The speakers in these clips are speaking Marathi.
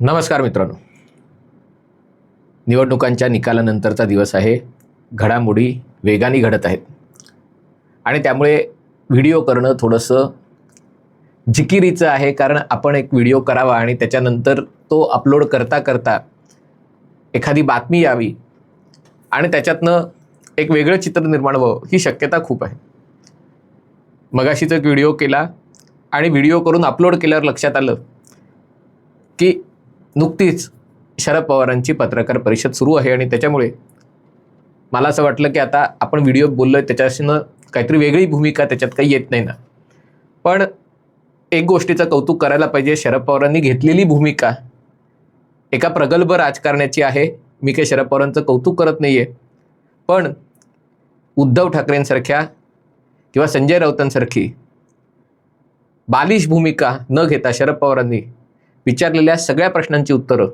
नमस्कार मित्रांनो. निवडणुकांच्या निकालानंतरचा दिवस आहे. घडामोडी वेगाने घडत आहेत. आणि त्यामुळे व्हिडिओ करणं थोडंसं जिकिरीचं आहे. कारण आपण एक व्हिडिओ करावा आणि त्याच्यानंतर तो अपलोड करता करता एखादी बातमी यावी आणि त्याच्यातनं एक वेगळं चित्र निर्माण व्हावं ही शक्यता खूप आहे. मगाशीच एक व्हिडिओ केला आणि व्हिडिओ करून अपलोड केल्यावर लक्षात आलं की नुकतीच शरद पवारांची पत्रकार परिषद सुरू आहे आणि त्याच्यामुळे मला असं वाटलं की आता आपण व्हिडिओ बोललो आहे त्याच्याशीनं काहीतरी वेगळी भूमिका त्याच्यात काही येत नाही ना. पण एक गोष्टीचं कौतुक करायला पाहिजे शरद पवारांनी घेतलेली भूमिका एका प्रगल्भ राजकारण्याची आहे. मी काही शरद पवारांचं कौतुक करत नाही आहे पण उद्धव ठाकरेंसारख्या किंवा संजय राऊतांसारखी बालिश भूमिका न घेता शरद पवारांनी विचारलेल्या सगळ्या प्रश्नांची उत्तरं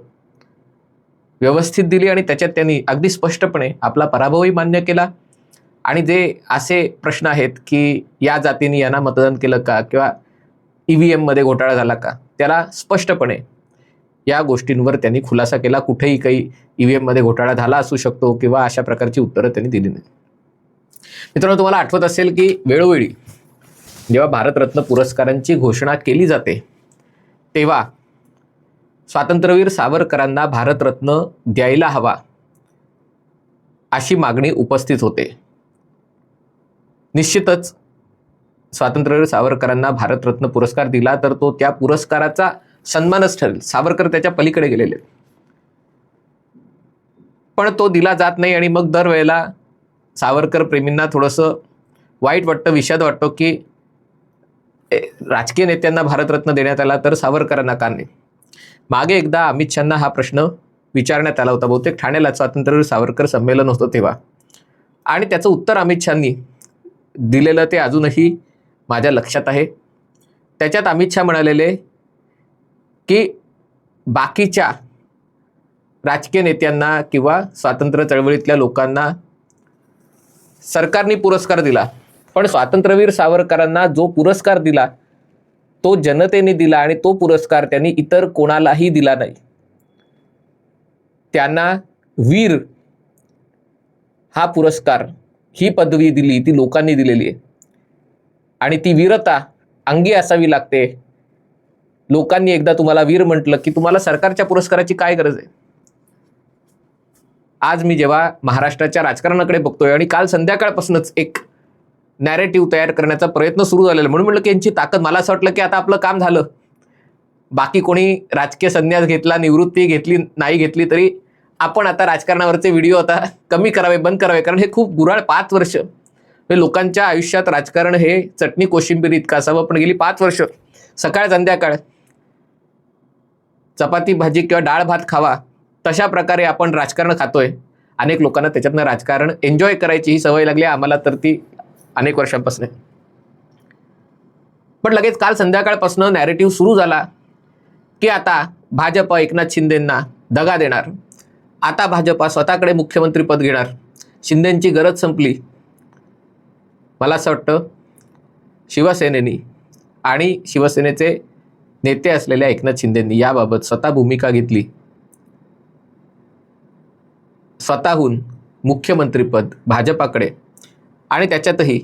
व्यवस्थित दिली आणि त्याच्यात त्यांनी अगदी स्पष्टपणे आपला पराभवही मान्य केला. आणि जे असे प्रश्न आहेत की या जातीने यांना मतदान केलं का किंवा ई व्ही एममध्ये घोटाळा झाला का त्याला स्पष्टपणे या गोष्टींवर त्यांनी खुलासा केला. कुठेही काही ई व्ही एममध्ये घोटाळा झाला असू शकतो किंवा अशा प्रकारची उत्तरं त्यांनी दिली नाही मित्रांनो तुम्हाला आठवत असेल की वेळोवेळी जेव्हा भारतरत्न पुरस्कारांची घोषणा केली जाते तेव्हा स्वातंत्र्यवीर सावरकरांना भारतरत्न द्यायला हवा अशी मागणी उपस्थित होते. निश्चितच स्वातंत्र्यवीर सावरकरांना भारतरत्न पुरस्कार दिला तर तो त्या पुरस्काराचा सन्मानच ठरेल. सावरकर त्याच्या पलीकडे गेलेले. पण तो दिला जात नाही आणि मग दरवेळेला सावरकर प्रेमींना थोडंसं वाईट वाटतं विषाद वाटतो की राजकीय नेत्यांना भारतरत्न देण्यात आला तर सावरकरांना का नाही? मागे एकदा अमित शहाना हा प्रश्न विचारण्यात आला होता. बहुतेक ठाण्याला स्वातंत्र्यवीर सावरकर संमेलन होतं तेव्हा. आणि त्याचं उत्तर अमित शहानी दिलेलं ते अजूनही माझ्या लक्षात आहे. त्याच्यात अमित शहा म्हणालेले की बाकीच्या राजकीय नेत्यांना किंवा स्वातंत्र्य चळवळीतल्या लोकांना सरकारने पुरस्कार दिला. पण स्वातंत्र्यवीर सावरकरांना जो पुरस्कार दिला तो जनतेने दिला आणि तो पुरस्कार त्यांनी इतर कोणालाही दिला नाही. त्यांना वीर हा पुरस्कार ही पदवी दिली ती लोकांनी दिलेली आहे. आणि ती वीरता अंगी असावी लागते. लोकांनी एकदा तुम्हाला वीर म्हटलं की तुम्हाला सरकारच्या पुरस्काराची काय गरज आहे? आज मी जेव्हा महाराष्ट्राच्या राजकारणाकडे बघतोय आणि काल संध्याकाळपासूनच एक नॅरेटिव्ह तयार करण्याचा प्रयत्न सुरू झालेला. म्हणून म्हटलं की यांची ताकद मला असं वाटलं की आता आपलं काम झालं. बाकी कोणी राजकीय संन्यास घेतला निवृत्ती घेतली नाही घेतली तरी आपण आता राजकारणावरचे व्हिडिओ आता कमी करावे बंद करावे. कारण हे खूप गुराळ पाच वर्ष. हे लोकांच्या आयुष्यात राजकारण हे चटणी कोशिंबीर इतकं असावं. पण गेली पाच वर्ष सकाळ संध्याकाळ चपाती भाजी किंवा डाळ भात खावा तशा प्रकारे आपण राजकारण खातोय. अनेक लोकांना त्याच्यातनं राजकारण एन्जॉय करायची ही सवय लागली. आहे. आम्हाला तर ती अनेक वर्षांपासून. पण लगेच काल संध्याकाळपासून नॅरेटिव्ह सुरू झाला की आता भाजप एकनाथ शिंदेंना दगा देणार. आता भाजपा स्वतःकडे मुख्यमंत्रीपद घेणार. शिंदेंची गरज संपली. मला असं वाटतं शिवसेनेनी आणि शिवसेनेचे नेते असलेल्या एकनाथ शिंदेंनी याबाबत स्वतः भूमिका घेतली. स्वतःहून मुख्यमंत्रीपद भाजपाकडे. आणि त्याच्यातही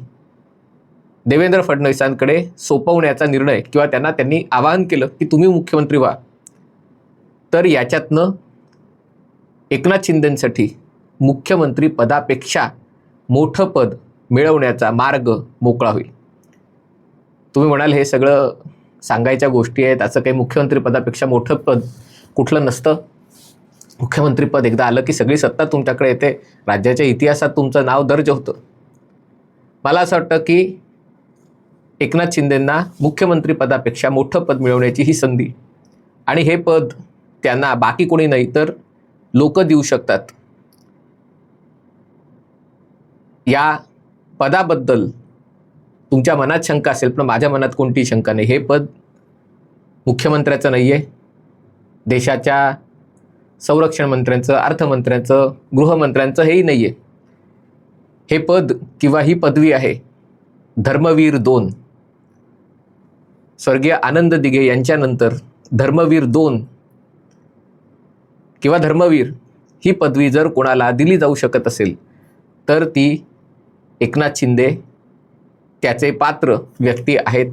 देवेंद्र फडणवीसांकडे सोपवण्याचा निर्णय किंवा त्यांना त्यांनी आवाहन केलं की तुम्ही मुख्यमंत्री व्हा. तर याच्यातनं एकनाथ शिंदेंसाठी मुख्यमंत्री पदापेक्षा मोठं पद मिळवण्याचा मार्ग मोकळा होईल. तुम्ही म्हणाल हे सगळं सांगायच्या गोष्टी आहेत असं काही मुख्यमंत्री पदापेक्षा मोठं पद कुठलं नसतं. मुख्यमंत्रीपद एकदा आलं की सगळी सत्ता तुमच्याकडे येते. राज्याच्या इतिहासात तुमचं नाव दर्ज होतं. मला असं वाटतं की एकनाथ शिंदेंना मुख्यमंत्रीपदापेक्षा मोठं पद मिळवण्याची ही संधी आणि हे पद त्यांना बाकी कोणी नाही तर लोक देऊ शकतात. या पदाबद्दल तुमच्या मनात शंका असेल पण माझ्या मनात कोणतीही शंका नाही. हे पद मुख्यमंत्र्याचं नाही आहे देशाच्या संरक्षण मंत्र्यांचं अर्थमंत्र्यांचं गृहमंत्र्यांचं हेही नाही आहे हे पद किंवा ही पदवी आहे. धर्मवीर दोन. स्वर्गीय आनंद दिघे यांच्यानंतर धर्मवीर दोन किंवा धर्मवीर ही पदवी जर कोणाला दिली जाऊ शकत असेल तर ती एकनाथ शिंदे त्याचे पात्र व्यक्ती आहेत.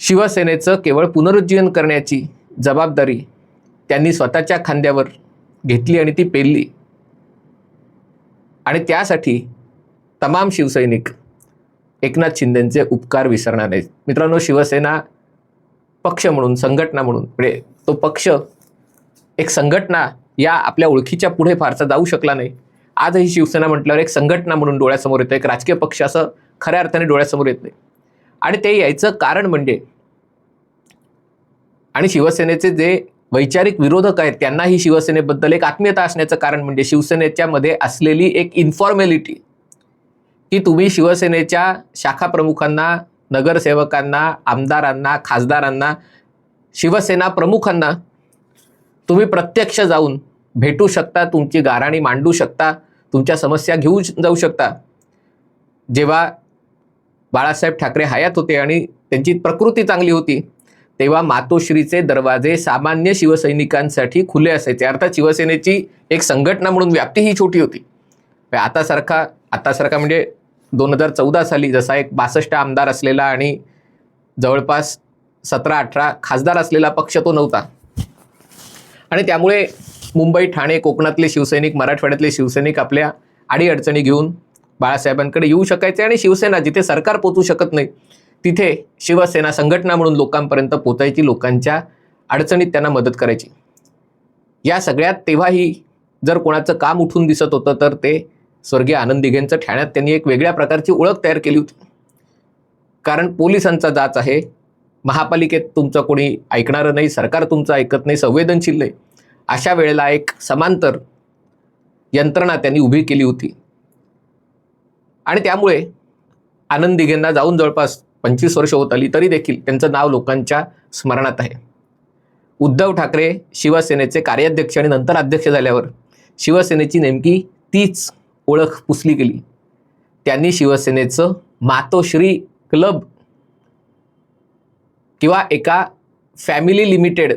शिवसेनेचं केवळ पुनरुज्जीवन करण्याची जबाबदारी त्यांनी स्वतःच्या खांद्यावर घेतली आणि ती पेलली. आणि त्यासाठी तमाम शिवसैनिक एकनाथ शिंदेंचे उपकार विसरणार नाहीत मित्रांनो शिवसेना पक्ष म्हणून संघटना म्हणून म्हणजे तो पक्ष एक संघटना या आपल्या ओळखीच्या पुढे फारसा जाऊ शकला नाही. आजही शिवसेना म्हटल्यावर एक संघटना म्हणून डोळ्यासमोर येतं एक राजकीय पक्ष असं खऱ्या अर्थाने डोळ्यासमोर येत नाही. आणि ते यायचं कारण म्हणजे आणि शिवसेनेचे जे वैचारिक विरोधक आहेत. त्यांनाही शिवसेनेबद्दल एक आत्मीयता असण्याचं कारण म्हणजे शिवसेनेच्या मध्ये असलेली एक इन्फॉर्मॅलिटी की तुम्ही शिवसेनेच्या शाखा प्रमुखांना नगरसेवकांना आमदारांना खासदारांना शिवसेना प्रमुखांना तुम्ही प्रत्यक्ष जाऊन भेटू शकता तुमची गाराणी मांडू शकता तुमच्या समस्या घेऊ जाऊ शकता. जेव्हा बाळासाहेब ठाकरे हयात होते आणि त्यांची प्रकृती चांगली होती तेव्हा मातोश्रीचे दरवाजे सामान्य शिवसैनिकांसाठी खुले असायचे. अर्थात शिवसेनेची एक संघटना म्हणून व्याप्ती ही छोटी होती. आता सारखा म्हणजे दोन हजार चौदा साली जसा एक बासष्ट आमदार असलेला आणि जवळपास सतरा अठरा खासदार असलेला पक्ष तो नव्हता. आणि त्यामुळे मुंबई ठाणे कोकणातले शिवसैनिक मराठवाड्यातले शिवसैनिक आपल्या अडीअडचणी घेऊन बाळासाहेबांकडे येऊ शकायचे आणि शिवसेना जिथे सरकार पोचू शकत नाही तिथे शिवसेना संघटना म्हणून लोकांपर्यंत पोचायची लोकांच्या अडचणीत त्यांना मदत करायची. या सगळ्यात तेव्हाही जर कोणाचं काम उठून दिसत होतं तर ते स्वर्गीय आनंद दिघेंचं ठाण्यात त्यांनी एक वेगळ्या प्रकारची ओळख तयार केली होती. कारण पोलिसांचा जाच आहे. महापालिकेत तुमचं कोणी ऐकणारं नाही सरकार तुमचं ऐकत नाही संवेदनशील नाही. अशा वेळेला एक समांतर यंत्रणा त्यांनी उभी केली होती. आणि त्यामुळे आनंद दिघेंना जाऊन जवळपास पंचवीस वर्ष होत आली तरी देखील त्यांचं नाव लोकांच्या स्मरणात आहे. उद्धव ठाकरे शिवसेनेचे कार्याध्यक्ष आणि नंतर अध्यक्ष झाल्यावर शिवसेनेची नेमकी तीच ओळख पुसली गेली. त्यांनी शिवसेनेचं मातोश्री क्लब किंवा एका फॅमिली लिमिटेड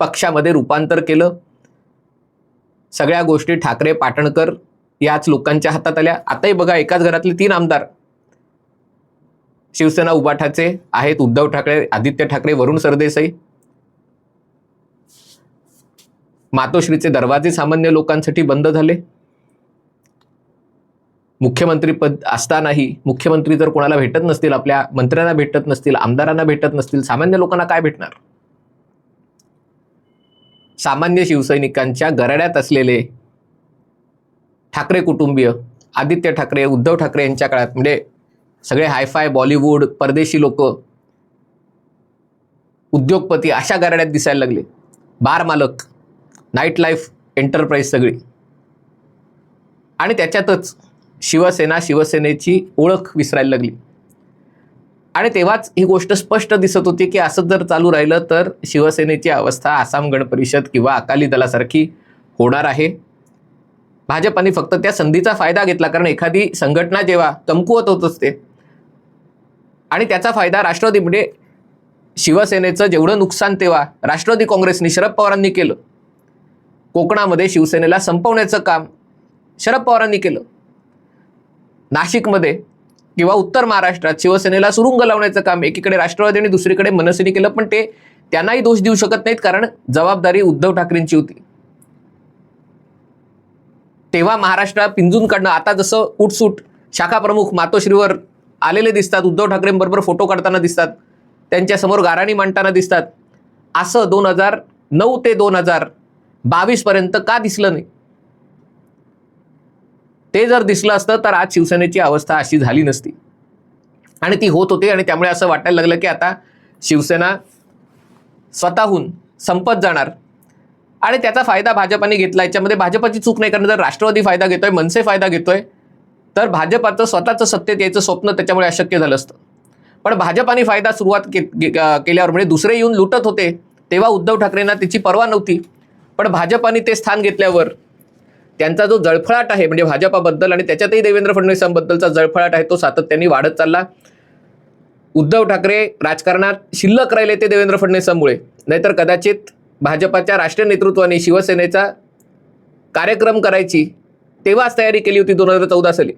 पक्षामध्ये रूपांतर केलं. सगळ्या गोष्टी ठाकरे पाटणकर याच लोकांच्या हातात आल्या. आताही बघा एकाच घरातले तीन आमदार शिवसेना उपाठाचे आहेत उद्धव ठाकरे आदित्य ठाकरे वरुण सरदेसाई. मातोश्रीचे दरवाजे सामान्य लोकांसाठी बंद झाले. मुख्यमंत्री पद असतानाही मुख्यमंत्री जर कोणाला भेटत नसतील आपल्या मंत्र्यांना भेटत नसतील आमदारांना भेटत नसतील सामान्य लोकांना काय भेटणार? सामान्य शिवसैनिकांच्या गराड्यात असलेले ठाकरे कुटुंबीय आदित्य ठाकरे उद्धव ठाकरे यांच्या काळात म्हणजे सगळे हायफाय बॉलिवूड परदेशी लोक उद्योगपती अशा गराड्यात दिसायला लागले. बार मालक नाईट लाईफ एंटरप्राईज सगळी. आणि त्याच्यातच शिवसेना शिवसेनेची ओळख विसरायला लागली. आणि तेव्हाच ही गोष्ट स्पष्ट दिसत होती की असं जर चालू राहिलं तर शिवसेनेची अवस्था आसाम गण परिषद किंवा अकाली दलासारखी होणार आहे. भाजपाने फक्त त्या संधीचा फायदा घेतला कारण एखादी संघटना जेव्हा कमकुवत होत असते आणि त्याचा फायदा राष्ट्रवादी म्हणजे शिवसेनेचं जेवढं नुकसान तेव्हा राष्ट्रवादी काँग्रेसने शरद पवारांनी केलं कोकणामध्ये शिवसेनेला संपवण्याचं काम शरद पवारांनी केलं. नाशिकमध्ये किंवा उत्तर महाराष्ट्रात शिवसेनेला सुरुंग लावण्याचं काम एकीकडे राष्ट्रवादी आणि दुसरीकडे मनसेने केलं पण ते त्यांनाही दोष देऊ शकत नाहीत कारण जबाबदारी उद्धव ठाकरेंची होती. तेव्हा महाराष्ट्र पिंजून काढणं आता जसं उठसूट शाखा प्रमुख मातोश्रीवर आलेले दिसतात उद्धव ठाकरेंबरोबर फोटो काढताना दिसतात त्यांच्यासमोर गाराणी मांडताना दिसतात. असं दोन हजार नऊ ते दोन हजार बावीसपर्यंत का दिसलं नाही? ते जर दिसलं असतं तर आज शिवसेनेची अवस्था अशी झाली नसती. आणि ती होत होती आणि त्यामुळे असं वाटायला लागलं की आता शिवसेना स्वतःहून संपत जाणार. आणि त्याचा फायदा भाजपाने घेतला. याच्यामध्ये भाजपाची चूक नाही कारण जर राष्ट्रवादी फायदा घेतोय मनसे फायदा घेतोय तर भाजपाचं स्वतःचं सत्तेत यायचं स्वप्न त्याच्यामुळे अशक्य झालं असतं. पण भाजपाने फायदा सुरुवात के केल्यावर म्हणजे दुसरे येऊन लुटत होते तेव्हा उद्धव ठाकरेंना त्याची पर्वा नव्हती. पण भाजपाने ते स्थान घेतल्यावर त्यांचा जो जळफळाट आहे म्हणजे भाजपाबद्दल आणि त्याच्यातही देवेंद्र फडणवीसांबद्दलचा जळफळाट आहे तो सातत्याने वाढत चालला. उद्धव ठाकरे राजकारणात शिल्लक राहिले ते देवेंद्र फडणवीसांमुळे. नाहीतर कदाचित भाजपाच्या राष्ट्रीय नेतृत्वाने शिवसेनेचा कार्यक्रम करायची तेव्हाच तयारी केली होती दोन हजार चौदा साली.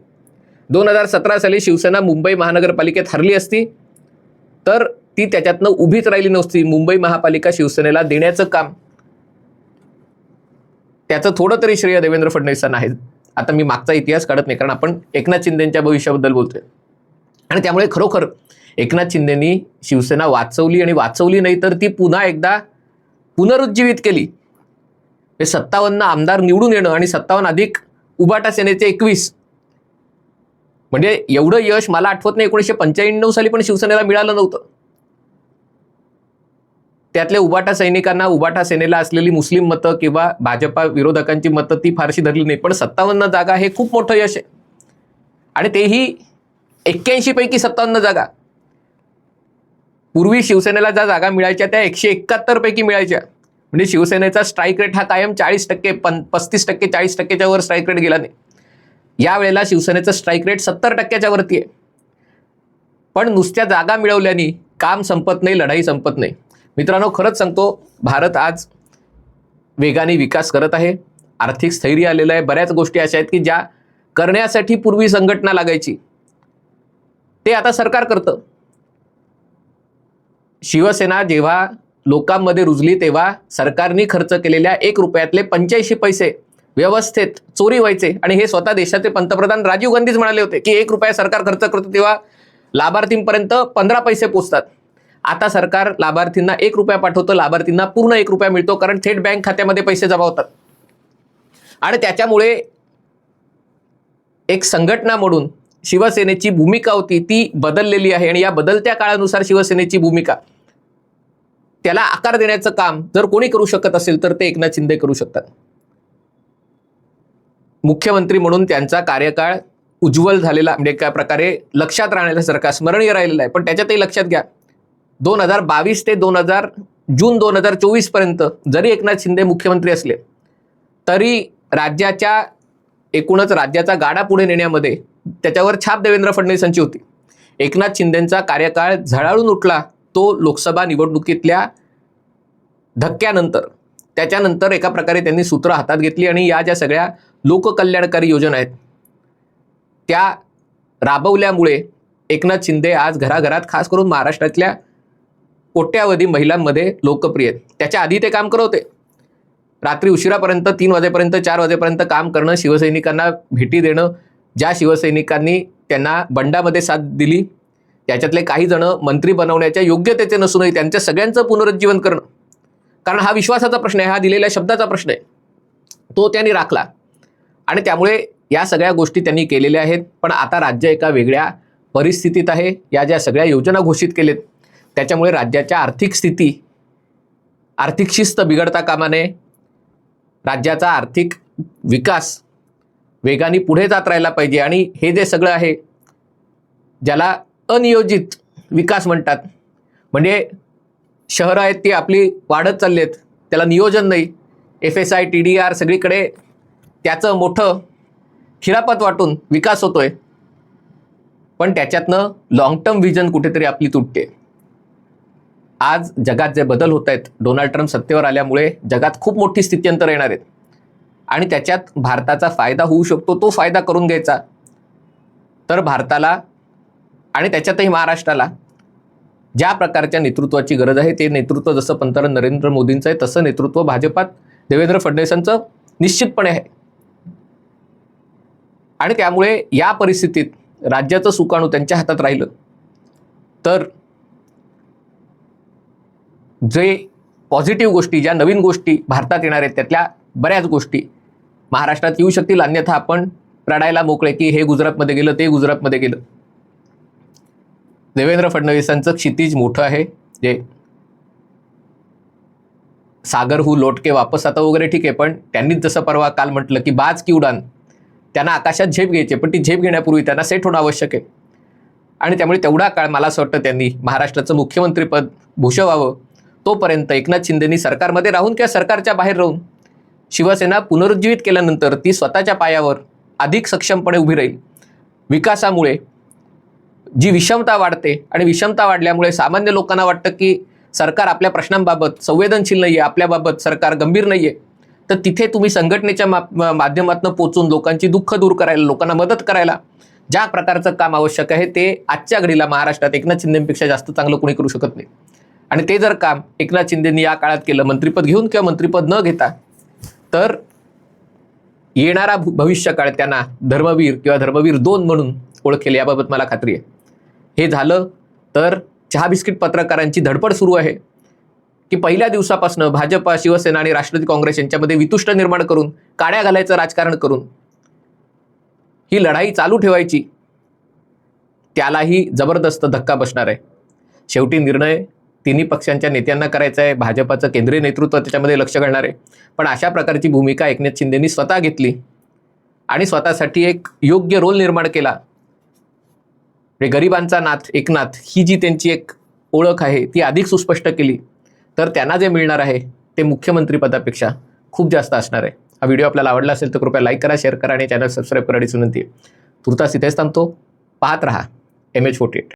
दोन हजार सतरा साली शिवसेना मुंबई महानगरपालिकेत हरली असती तर ती त्याच्यातनं उभीच राहिली नसती. मुंबई महापालिका शिवसेनेला देण्याचं काम. त्याचं थोडं तरी श्रेय देवेंद्र फडणवीसांना आहे. आता मी मागचा इतिहास काढत नाही कारण आपण एकनाथ शिंदेच्या भविष्याबद्दल बोलतोय. आणि त्यामुळे खरोखर एकनाथ शिंदेनी शिवसेना वाचवली आणि वाचवली नाही तर ती पुन्हा एकदा पुनरुज्जीवित केली. हे सत्तावन्न आमदार निवडून येणं आणि सत्तावन्न अधिक उबाटा सेनेचे एकवीस म्हणजे एवढं यश मला आठवत नाही. एकोणीसशे पंच्याण्णव साली पण शिवसेनेला मिळालं नव्हतं. त्यातल्या उबाटा सैनिकांना उबाटा सेनेला असलेली मुस्लिम मतं किंवा भाजपा विरोधकांची मतं ती फारशी धरली नाही. पण सत्तावन्न जागा हे खूप मोठं यश आहे. आणि तेही एक्क्याऐंशी पैकी सत्तावन्न जागा. पूर्वी शिवसेनेला ज्या जागा मिळायच्या त्या एकशे एकाहत्तर पैकी मिळायच्या. म्हणजे शिवसेनेचा स्ट्राईक रेट हा कायम चाळीस टक्के पन पस्तीस टक्के चाळीस टक्केच्या वर स्ट्राईक रेट गेला नाही. यावेळेला शिवसेनेचं स्ट्राईक रेट सत्तर टक्क्याच्या वरती आहे. पण नुसत्या जागा मिळवल्याने काम संपत नाही लढाई संपत नाही. मित्रांनो खरंच सांगतो भारत आज वेगाने विकास करत आहे. आर्थिक स्थैर्य आलेलं आहे. बऱ्याच गोष्टी अशा आहेत की ज्या करण्यासाठी पूर्वी संघटना लागायची. ते आता सरकार करतं. शिवसेना जेव्हा लोकांमध्ये रुजली तेव्हा सरकारने खर्च केलेल्या एक रुपयातले पंच्याऐंशी पैसे व्यवस्थेत चोरी व्हायचे. आणि हे स्वतः देशाचे पंतप्रधान राजीव गांधीच म्हणाले होते की एक रुपया सरकार खर्च करतो तेव्हा लाभार्थींपर्यंत पंधरा पैसे पोचतात. आता सरकार लाभार्थींना एक रुपया पाठवतं लाभार्थींना पूर्ण एक रुपया मिळतो कारण थेट बँक खात्यामध्ये पैसे जमा होतात. आणि त्याच्यामुळे एक संघटना म्हणून शिवसेनेची भूमिका होती ती बदललेली आहे. आणि या बदलत्या काळानुसार शिवसेनेची भूमिका त्याला आकार देण्याचं काम जर कोणी करू शकत असेल तर ते एकनाथ शिंदे करू शकतात. मुख्यमंत्री म्हणून त्यांचा कार्यकाळ उज्ज्वल झालेला म्हणजे एका प्रकारे लक्षात राहण्यासारखा स्मरणीय राहिलेला आहे. पण त्याच्यातही लक्षात घ्या दोन हजार बावीस ते दोन हजार जून दोन हजार चोवीसपर्यंत जरी एकनाथ शिंदे मुख्यमंत्री असले तरी राज्याच्या एकूणच राज्याचा गाडा पुढे नेण्यामध्ये त्याच्यावर छाप देवेंद्र फडणवीसांची होती. एकनाथ शिंदेंचा कार्यकाळ झळाळून उठला तो लोकसभा निवडणुकीतल्या धक्क्यानंतर त्याच्यानंतर एका प्रकारे त्यांनी सूत्र हातात घेतली आणि या ज्या सगळ्या लोककल्याणकारी योजना आहेत. त्या राबवल्यामुळे एकनाथ शिंदे आज घराघरात खास करून महाराष्ट्रातल्या कोट्यावधी महिलांमध्ये लोकप्रिय आहेत. त्याच्या आधी ते काम करवते रात्री उशिरापर्यंत तीन वाजेपर्यंत चार वाजेपर्यंत काम करणं शिवसैनिकांना भेटी देणं ज्या शिवसैनिकांनी त्यांना बंडामध्ये साथ दिली त्याच्यातले काही जण मंत्री बनवण्याच्या योग्यतेचे नसूनही त्यांच्या सगळ्यांचं पुनरुज्जीवन करणं. कारण हा विश्वासाचा प्रश्न आहे हा दिलेल्या शब्दाचा प्रश्न आहे. तो त्यांनी राखला. आणि त्यामुळे या सगळ्या गोष्टी त्यांनी केलेल्या आहेत. पण आता राज्य एका वेगळ्या परिस्थितीत आहे. या ज्या सगळ्या योजना घोषित केलेत त्याच्यामुळे राज्याच्या आर्थिक स्थिती आर्थिक शिस्त बिघडता कामा नये राज्याचा आर्थिक विकास वेगाने पुढे जात राहिला पाहिजे. आणि हे जे सगळं आहे ज्याला अनियोजित विकास म्हणतात म्हणजे शहरं आहेत ती आपली वाढत चालली आहेत त्याला नियोजन नाही. F S I T D R सगळीकडे त्याचं मोठं खिरापत वाटून विकास होतोय. पण त्याच्यातनं लॉंग टर्म व्हिजन कुठेतरी आपली तुटते. आज जगात जे बदल होत आहेत डोनाल्ड ट्रम्प सत्तेवर आल्यामुळे जगात खूप मोठी स्थित्यंतर येणार आहेत. आणि त्याच्यात भारताचा फायदा होऊ शकतो तो फायदा करून घ्यायचा. तर भारताला आणि त्याच्यातही महाराष्ट्राला ज्या प्रकारच्या नेतृत्वाची गरज आहे ते नेतृत्व जसं पंतप्रधान नरेंद्र मोदींचं आहे तसं नेतृत्व भाजपात देवेंद्र फडणवीसांचं निश्चितपणे आहे. आणि त्यामुळे या परिस्थितीत राज्याचं सुकाणू त्यांच्या हातात राहिलं. तर जे पॉझिटिव्ह गोष्टी ज्या नवीन गोष्टी भारतात येणार आहेत त्यातल्या बऱ्याच गोष्टी महाराष्ट्रात येऊ शकतील. अन्यथा आपण रडायला मोकळे की हे गुजरातमध्ये गेलं ते गुजरातमध्ये गेलं. देवेंद्र फडणवीसांचं क्षितिज मोठं आहे. जे सागर हू लोटके वापस आता वगैरे ठीक आहे पण त्यांनीच जसं परवा काल म्हटलं की बाज की उडान त्यांना आकाशात झेप घ्यायची पण ती झेप घेण्यापूर्वी त्यांना सेट होणं आवश्यक आहे. आणि त्यामुळे तेवढा काळ मला असं वाटतं त्यांनी महाराष्ट्राचं मुख्यमंत्रीपद भूषवावं तोपर्यंत एकनाथ शिंदेनी सरकारमध्ये राहून किंवा सरकारच्या बाहेर राहून शिवसेना पुनरुज्जीवित केल्यानंतर ती स्वतःच्या पायावर अधिक सक्षमपणे उभी राहील. विकासामुळे जी विषमता वाढते आणि विषमता वाढल्यामुळे सामान्य लोकांना वाटतं की सरकार आपल्या प्रश्नांबाबत संवेदनशील नाही आहे आपल्याबाबत सरकार गंभीर नाही आहे तर तिथे तुम्ही संघटनेच्या मा माध्यमातून पोचून लोकांची दुःख दूर करायला लोकांना मदत करायला ज्या प्रकारचं काम आवश्यक आहे ते आजच्या घडीला महाराष्ट्रात एकनाथ शिंदेपेक्षा जास्त चांगलं कोणी करू शकत नाही. आणि ते जर काम एकनाथ शिंदेनी या काळात केलं मंत्रिपद घेऊन किंवा मंत्रिपद न घेता तर येणारा भविष्य काळ त्यांना धर्मवीर किंवा धर्मवीर दोन म्हणून ओळखेल याबाबत मला खात्री आहे. हे झालं तर चहा बिस्किट पत्रकारांची धडपड सुरू आहे. की पहिल्या दिवसापासून भाजपा शिवसेना आणि राष्ट्रवादी काँग्रेस यांच्यामध्ये वितुष्ट निर्माण करून काड्या घालायचं राजकारण करून ही लढाई चालू ठेवायची त्यालाही जबरदस्त धक्का बसणार आहे. शेवटी निर्णय तिन्ही पक्षांच्या नेत्यांना करायचा आहे. भाजपाचं केंद्रीय नेतृत्व त्याच्यामध्ये लक्ष घालणार आहे. पण अशा प्रकारची भूमिका एकनाथ शिंदेनी स्वतः घेतली आणि स्वतःसाठी एक योग्य रोल निर्माण केला. गरिबांचा नाथ एकनाथ ही जी त्यांची एक ओळख आहे ती अधिक सुस्पष्ट केली. तर त्यांना जे मिळणार आहे ते मुख्यमंत्रीपदापेक्षा खूप जास्त असणार आहे. हा व्हिडिओ आपल्याला आवडला असेल तर कृपया लाईक करा शेअर करा आणि चॅनल सबस्क्राईब करायची विनंती आहे. तुर्तास इथेच थांबतो. पाहत रहा. M H forty eight